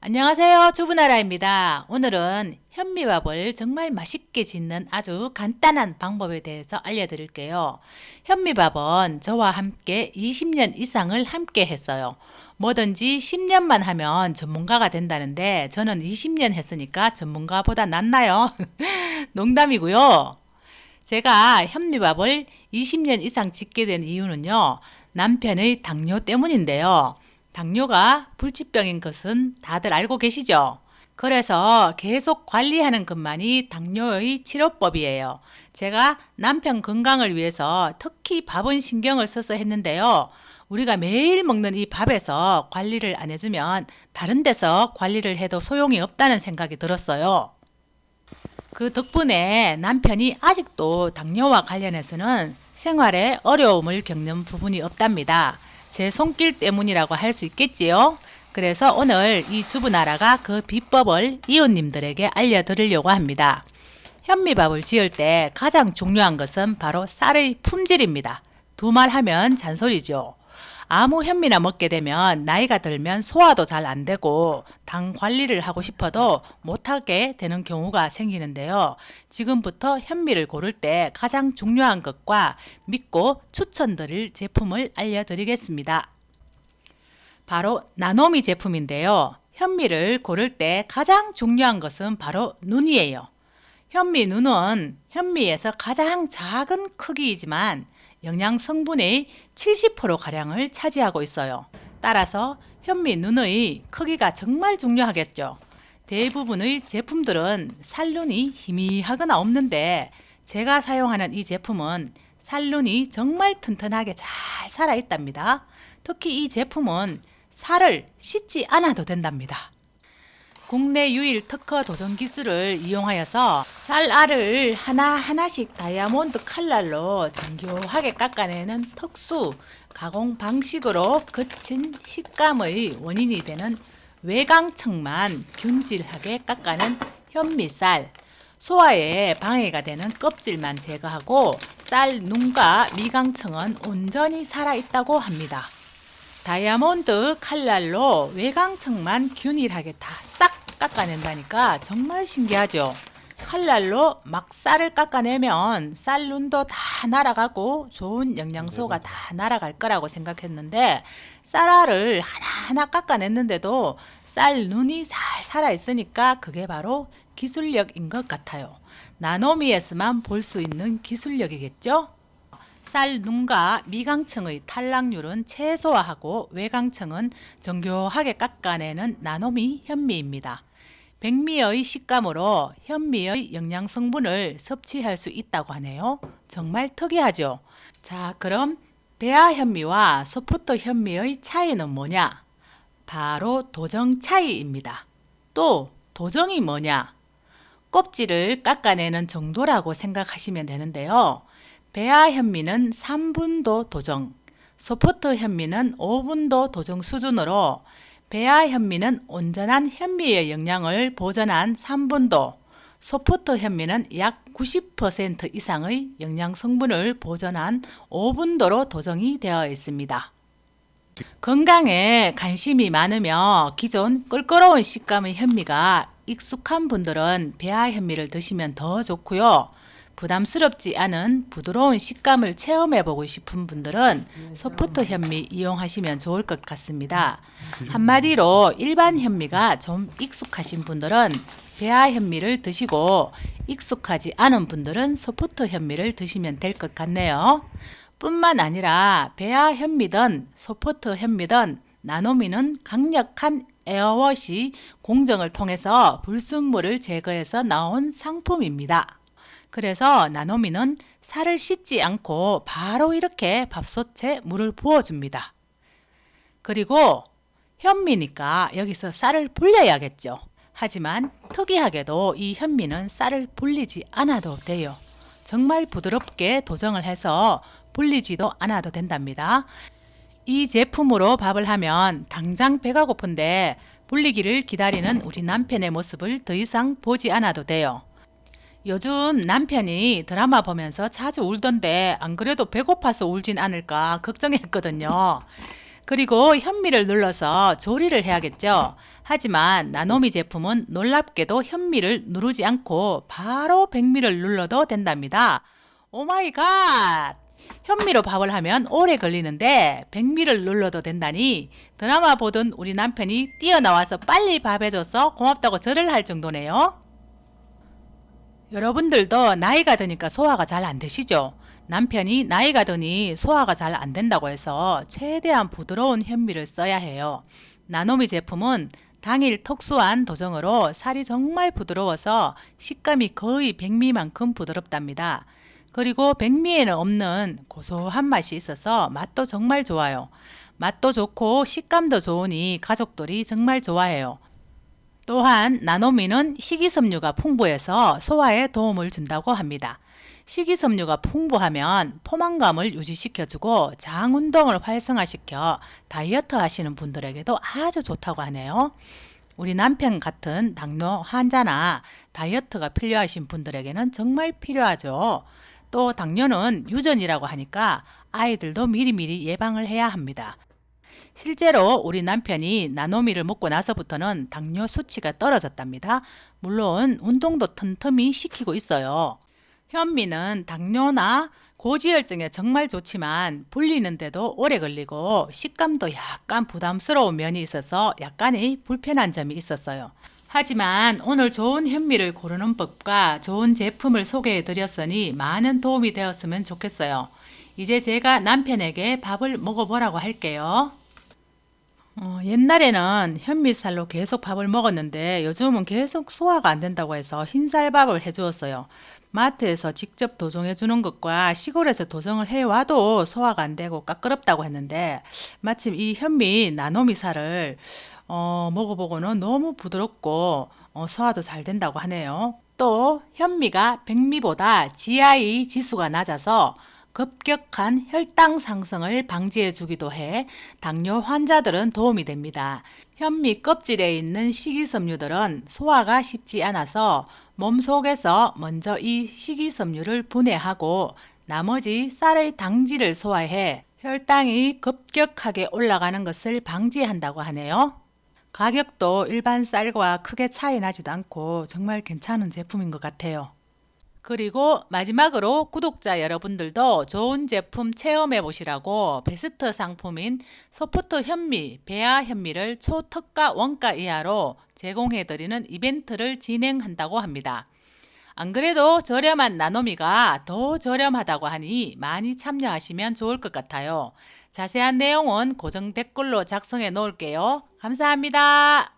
안녕하세요. 주부나라입니다. 오늘은 현미밥을 정말 맛있게 짓는 아주 간단한 방법에 대해서 알려드릴게요. 현미밥은 저와 함께 20년 이상을 함께 했어요. 뭐든지 10년만 하면 전문가가 된다는데 저는 20년 했으니까 전문가보다 낫나요? 농담이고요. 제가 현미밥을 20년 이상 짓게 된 이유는요. 남편의 당뇨 때문인데요. 당뇨가 불치병인 것은 다들 알고 계시죠? 그래서 계속 관리하는 것만이 당뇨의 치료법이에요. 제가 남편 건강을 위해서 특히 밥은 신경을 써서 했는데요. 우리가 매일 먹는 이 밥에서 관리를 안 해주면 다른 데서 관리를 해도 소용이 없다는 생각이 들었어요. 그 덕분에 남편이 아직도 당뇨와 관련해서는 생활에 어려움을 겪는 부분이 없답니다. 제 손길 때문이라고 할 수 있겠지요. 그래서 오늘 이 주부나라가 그 비법을 이웃님들에게 알려드리려고 합니다. 현미밥을 지을 때 가장 중요한 것은 바로 쌀의 품질입니다. 두 말 하면 잔소리죠. 아무 현미나 먹게 되면 나이가 들면 소화도 잘 안 되고 당 관리를 하고 싶어도 못하게 되는 경우가 생기는데요. 지금부터 현미를 고를 때 가장 중요한 것과 믿고 추천드릴 제품을 알려드리겠습니다. 바로 나노미 제품인데요. 현미를 고를 때 가장 중요한 것은 바로 눈이에요. 현미 눈은 현미에서 가장 작은 크기이지만 영양 성분의 70%가량을 차지하고 있어요. 따라서 현미 눈의 크기가 정말 중요하겠죠. 대부분의 제품들은 살눈이 희미하거나 없는데 제가 사용하는 이 제품은 살눈이 정말 튼튼하게 잘 살아 있답니다. 특히 이 제품은 살을 씻지 않아도 된답니다. 국내 유일 특허 도전 기술을 이용하여서 쌀알을 하나하나씩 다이아몬드 칼날로 정교하게 깎아내는 특수 가공 방식으로 거친 식감의 원인이 되는 외강청만 균질하게 깎아낸 현미쌀 소화에 방해가 되는 껍질만 제거하고 쌀 눈과 미강청은 온전히 살아있다고 합니다. 다이아몬드 칼날로 외강청만 균일하게 다 싹 깎아낸다니까 정말 신기하죠. 칼날로 막 쌀을 깎아내면 쌀눈도 다 날아가고 좋은 영양소가 다 날아갈 거라고 생각했는데 쌀알을 하나하나 깎아냈는데도 쌀눈이 잘 살아있으니까 그게 바로 기술력인 것 같아요. 나노미에서만 볼 수 있는 기술력이겠죠? 쌀 눈과 미강청의 탈락률은 최소화하고 외강청은 정교하게 깎아내는 나노미 현미입니다. 백미의 식감으로 현미의 영양 성분을 섭취할 수 있다고 하네요. 정말 특이하죠? 자, 그럼 베아 현미와 소포터 현미의 차이는 뭐냐? 바로 도정 차이입니다. 또 도정이 뭐냐? 껍질을 깎아내는 정도라고 생각하시면 되는데요. 베아 현미는 3분도 도정, 소포트 현미는 5분도 도정 수준으로 베아 현미는 온전한 현미의 영양을 보존한 3분도, 소포트 현미는 약 90% 이상의 영양 성분을 보존한 5분도로 도정이 되어 있습니다. 건강에 관심이 많으며 기존 껄끄러운 식감의 현미가 익숙한 분들은 배아 현미를 드시면 더 좋고요. 부담스럽지 않은 부드러운 식감을 체험해 보고 싶은 분들은 소프트 현미 이용하시면 좋을 것 같습니다. 한마디로 일반 현미가 좀 익숙하신 분들은 배아 현미를 드시고 익숙하지 않은 분들은 소프트 현미를 드시면 될 것 같네요. 뿐만 아니라 배아 현미든 소프트 현미든 나노미는 강력한 에어워시 공정을 통해서 불순물을 제거해서 나온 상품입니다. 그래서 나노미는 살을 씻지 않고 바로 이렇게 밥솥에 물을 부어줍니다. 그리고 현미니까 여기서 쌀을 불려야겠죠. 하지만 특이하게도 이 현미는 쌀을 불리지 않아도 돼요. 정말 부드럽게 도정을 해서 불리지도 않아도 된답니다. 이 제품으로 밥을 하면 당장 배가 고픈데 불리기를 기다리는 우리 남편의 모습을 더 이상 보지 않아도 돼요. 요즘 남편이 드라마 보면서 자주 울던데 안 그래도 배고파서 울진 않을까 걱정했거든요. 그리고 현미를 눌러서 조리를 해야겠죠. 하지만 나노미 제품은 놀랍게도 현미를 누르지 않고 바로 백미를 눌러도 된답니다. 오 마이 갓! 현미로 밥을 하면 오래 걸리는데 백미를 눌러도 된다니 드라마 보던 우리 남편이 뛰어나와서 빨리 밥 해줘서 고맙다고 절을 할 정도네요. 여러분들도 나이가 드니까 소화가 잘 안 되시죠? 남편이 나이가 드니 소화가 잘 안 된다고 해서 최대한 부드러운 현미를 써야 해요. 나노미 제품은 당일 특수한 도정으로 살이 정말 부드러워서 식감이 거의 백미만큼 부드럽답니다. 그리고 백미에는 없는 고소한 맛이 있어서 맛도 정말 좋아요. 맛도 좋고 식감도 좋으니 가족들이 정말 좋아해요. 또한 나노미는 식이섬유가 풍부해서 소화에 도움을 준다고 합니다. 식이섬유가 풍부하면 포만감을 유지시켜주고 장 운동을 활성화시켜 다이어트 하시는 분들에게도 아주 좋다고 하네요. 우리 남편 같은 당뇨 환자나 다이어트가 필요하신 분들에게는 정말 필요하죠. 또 당뇨는 유전이라고 하니까 아이들도 미리미리 예방을 해야 합니다. 실제로 우리 남편이 나노미를 먹고 나서부터는 당뇨 수치가 떨어졌답니다. 물론 운동도 틈틈이 시키고 있어요. 현미는 당뇨나 고지혈증에 정말 좋지만 불리는데도 오래 걸리고 식감도 약간 부담스러운 면이 있어서 약간의 불편한 점이 있었어요. 하지만 오늘 좋은 현미를 고르는 법과 좋은 제품을 소개해 드렸으니 많은 도움이 되었으면 좋겠어요. 이제 제가 남편에게 밥을 먹어보라고 할게요. 어, 옛날에는 현미살로 계속 밥을 먹었는데 요즘은 계속 소화가 안 된다고 해서 흰쌀밥을 해주었어요. 마트에서 직접 도정해 주는 것과 시골에서 도정을 해와도 소화가 안 되고 까끄럽다고 했는데 마침 이 현미 나노미 살을 어, 먹어보고는 너무 부드럽고 어, 소화도 잘 된다고 하네요. 또 현미가 백미보다 GI 지수가 낮아서 급격한 혈당 상승을 방지해 주기도 해 당뇨 환자들은 도움이 됩니다. 현미 껍질에 있는 식이섬유들은 소화가 쉽지 않아서 몸속에서 먼저 이 식이섬유를 분해하고 나머지 쌀의 당질을 소화해 혈당이 급격하게 올라가는 것을 방지한다고 하네요. 가격도 일반 쌀과 크게 차이 나지도 않고 정말 괜찮은 제품인 것 같아요. 그리고 마지막으로 구독자 여러분들도 좋은 제품 체험해 보시라고 베스트 상품인 소프트 현미, 베아 현미를 초특가 원가 이하로 제공해 드리는 이벤트를 진행한다고 합니다. 안 그래도 저렴한 나노미가 더 저렴하다고 하니 많이 참여하시면 좋을 것 같아요. 자세한 내용은 고정 댓글로 작성해 놓을게요. 감사합니다.